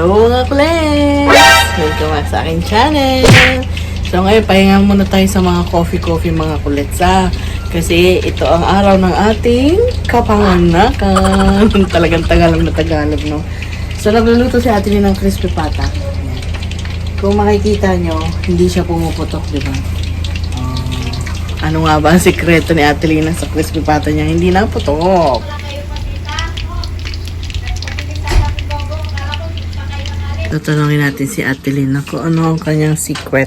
Hello mga kulets! Welcome back sa aking channel! So ngayon, pahinga muna tayo sa mga coffee-coffee mga kulets. Kasi ito ang araw ng ating kapanganakan. Talagang Tagalog na Tagalog, no? So nagluluto si ate ng crispy pata. Kung makikita nyo, hindi siya pumuputok, di ba? Ah, ano nga ba ang sikreto ni Ate Lina sa crispy pata niya? Hindi na putok. Tatanungin natin si Ate Lina kung ano ang kanyang secret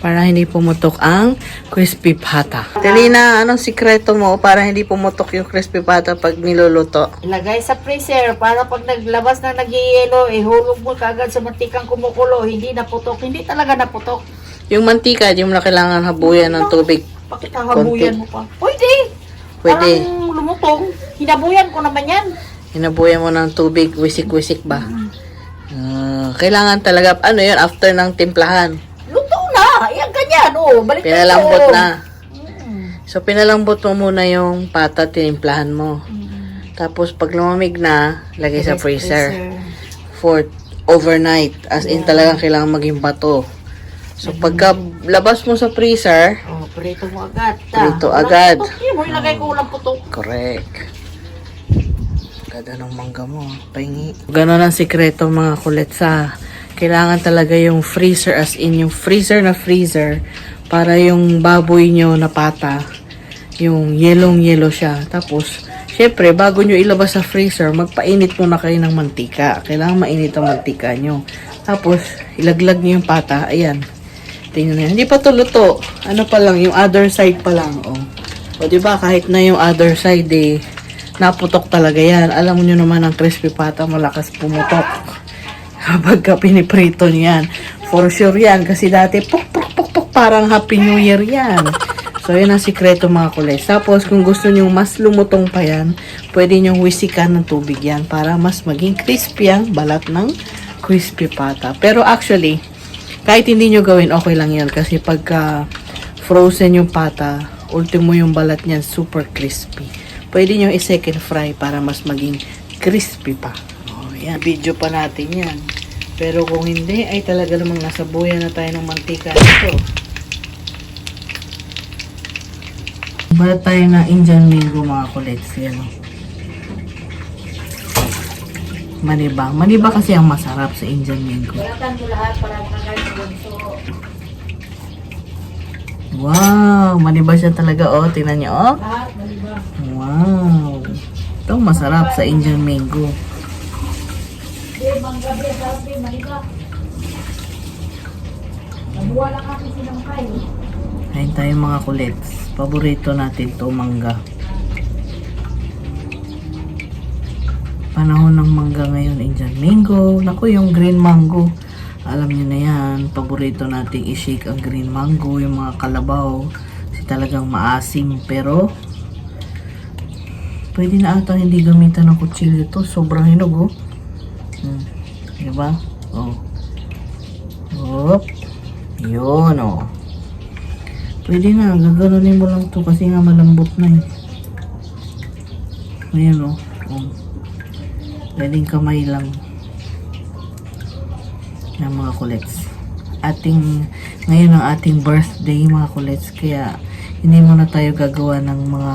para hindi pumutok ang crispy pata. Ate Lina, anong sikreto mo para hindi pumutok yung crispy pata pag niluluto? Ilagay sa freezer para pag naglabas na nagyayelo, ihulog mo kagad sa mantikang kumukulo. Hindi naputok. Hindi talaga naputok. Yung mantika, di mo na kailangan habuyan ng tubig. Pakitahabuyan mo pa. Pwede. Pwede. Parang lumutong. Hinabuyan ko naman yan. Hinabuyan mo ng tubig, wisik-wisik ba? Ah, kailangan talaga, ano yun, after ng timplahan. Luto na. Yan ganyan. Oh, balik Pinalambot na. Mm. So, pinalambot mo muna yung pata, tinimplahan mo. Tapos, pag lumamig na, lagay sa freezer. For overnight. As in, talagang kailangan maging bato. So, pagka labas mo sa freezer, Oh, prito mo agad. Prito Walang agad. putok. Mo ilagay ko walang putok. correct. Ganda ng mangga mo, pahingi. Ganon ang sikreto mga kulit sa kailangan talaga yung freezer as in yung freezer na freezer para yung baboy nyo na pata yung yelong yelo siya. Tapos, syempre, bago nyo ilabas sa freezer, magpainit muna kayo ng mantika. Kailangan mainit ang mantika nyo. Tapos, ilaglag nyo yung pata. Ayan. Tingnan nyo. Hindi pa to luto. Ano pa lang, yung other side pa lang. Oh. O, di ba kahit na yung other side, eh, naputok talaga yan. Alam nyo naman ang crispy pata, malakas pumutok. Kapag ka piniprito niyan. For sure yan. Kasi dati, puk, puk, puk, puk, parang Happy New Year yan. So, yun ang sikreto mga kules. Tapos, kung gusto nyo mas lumutong pa yan, pwede nyo wisikan ng tubig yan para mas maging crispy ang balat ng crispy pata. Pero actually, kahit hindi nyo gawin, okay lang yan. Kasi pagka frozen yung pata, ultimo yung balat niyan, super crispy. Pwede nyo i-second fry para mas maging crispy pa. Oh, yan. Video pa natin yan. Pero kung hindi, ay talaga namang nasa buya na tayo ng mantika nito. Balat tayo ng Indian mango mga kulets. Yan o. Maniba. Maniba kasi ang masarap sa Indian mango. Balatan mo lahat para makakain sa. Wow! Maniba siya talaga oh. Tingnan niyo oh. Maliba. Wow! Ito masarap sa Indian mango. Maliba. Kain tayo mga kulets. Paborito natin to mangga. Panahon ng mangga ngayon, Indian mango. Naku, yung green mango. Alam niyo na yan. Paborito nating i-shake ang green mango, yung mga kalabaw. Kasi talagang maasim. Pero, pwede na ata hindi gamitan ng kutsilyo to. Sobrang hinog, oh. Hmm. Diba? Oh. Oop. Yun, oh. Pwede na, gaganunin mo lang to kasi nga malambot na eh. Ayan. Oh. oh. Pwedeng kamay lang. Yan mga kulets. Ating, ngayon ang ating birthday mga kulets. Kaya hindi muna tayo gagawa ng mga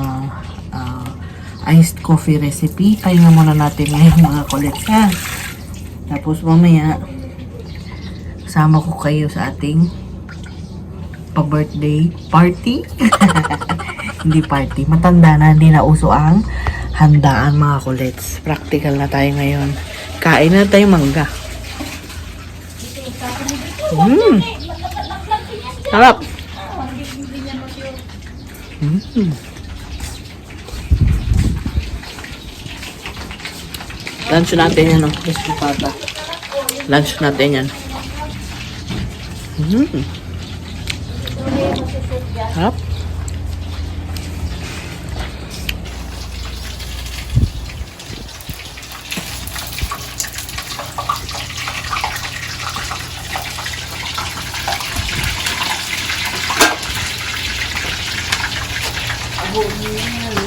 ah, iced coffee recipe. Kaya nga muna natin ngayon mga kulets ha. Tapos mamaya, kasama ko kayo sa ating pa-birthday party. hindi party. Matanda na, hindi na uso ang handaan mga kulets. Practical na tayo ngayon. Kain na tayo mangga. Mmm. Sarap. Mm. Lunch natin yan, oh. Crispy pata. Lunch natin yan. Mm. Sarap. Mm-hmm.